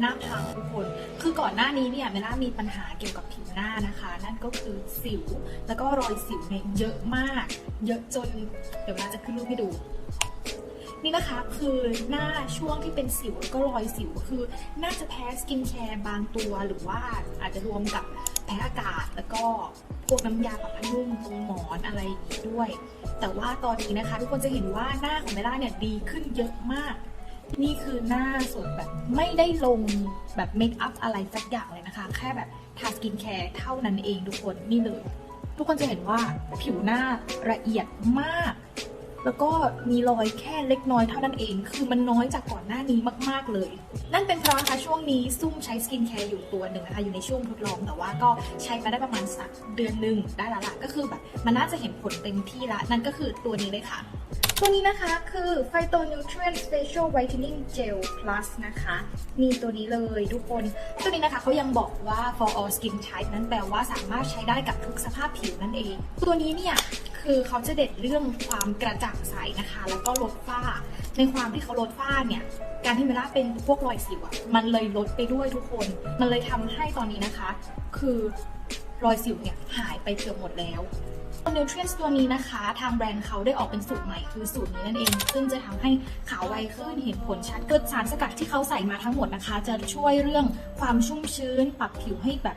หน้าพังทุกคน คือก่อนหน้านี้เนี่ยเมล่ามีปัญหาเกี่ยวกับผิวหน้านะคะ นั่นก็คือสิว แล้วก็รอยสิวเนี่ยเยอะมาก เยอะจน เดี๋ยวเมล่าจะขึ้นรูปให้ดู นี่นะคะคือหน้าช่วงที่เป็นสิวแล้วก็รอยสิวคือ น่าจะแพ้สกินแคร์บางตัวหรือว่าอาจจะรวมกับแพ้อากาศแล้วก็พวกน้ำยาปรับผ้านุ่มตรงหมอนอะไรอย่างนี้ด้วย แต่ว่าตอนนี้นะคะ ทุกคนจะเห็นว่าหน้าของเมล่าเนี่ยดีขึ้นเยอะมาก นี่คือหน้าสดแบบไม่ได้ลงแบบเมคอัพอะไรสักอย่างเลยนะคะ แค่แบบทาสกินแคร์เท่านั้นเองทุกคนนี่เลย ทุกคนจะเห็นว่าผิวหน้าละเอียดมาก แล้วก็มีรอยแค่เล็กน้อยเท่านั้นเอง คือมันน้อยจากก่อนหน้านี้มาก ๆเลย นั่นเป็นเพราะนะคะช่วงนี้ซุ่มใช้สกินแคร์อยู่ตัวหนึ่งนะคะอยู่ในช่วงทดลองแต่ว่าก็ใช้มาได้ประมาณสักเดือนหนึ่งได้และละก็คือแบบมันน่าจะเห็นผลเต็มที่ละนั่นก็คือตัวนี้เลยค่ะ ตัวนี้นะคะคือ Phyto Nutrient Facial Whitening Gel Plus นะคะ มีตัวนี้เลยทุกคน ตัวนี้นะคะเขายังบอกว่า for all skin type นั้นแปลว่าสามารถใช้ได้กับทุกสภาพผิวนั่นเอง ตัวนี้เนี่ย คือเขาจะเด็ดเรื่องความกระจ่างใสนะคะ แล้วก็ลดฝ้า ในความที่เขาลดฝ้าเนี่ย การที่เวลาเป็นพวกรอยสิวอะมันเลยลดไปด้วยทุกคน มันเลยทำให้ตอนนี้นะคะ คือ รอยสิวเนี่ยหายไปเกือบหมดแล้วนิวเทรียนตัวนี้นะคะ ทางแบรนด์เขาได้ออกเป็นสูตรใหม่คือสูตรนี้นั่นเอง ซึ่งจะทำให้ขาวไวขึ้นเห็นผลชัดเกิดสารสกัดที่เขาใส่มาทั้งหมดนะคะ จะช่วยเรื่องความชุ่มชื้น ปรับผิวให้แบบ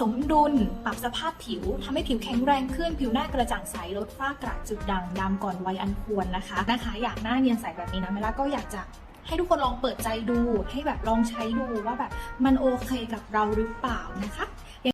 สมดุล ปรับสภาพผิวทำให้ผิวแข็งแรงขึ้น ผิวหน้ากระจ่างใสลดฝ้ากระจุดด่างดำก่อนวัยอันควรนะคะนะคะ อยากหน้าเนียนใสแบบนี้นะเมล่าก็อยากจะให้ทุกคนลองเปิดใจดูให้แบบลองใช้ดูว่าแบบมันโอเคกับเราหรือเปล่านะคะ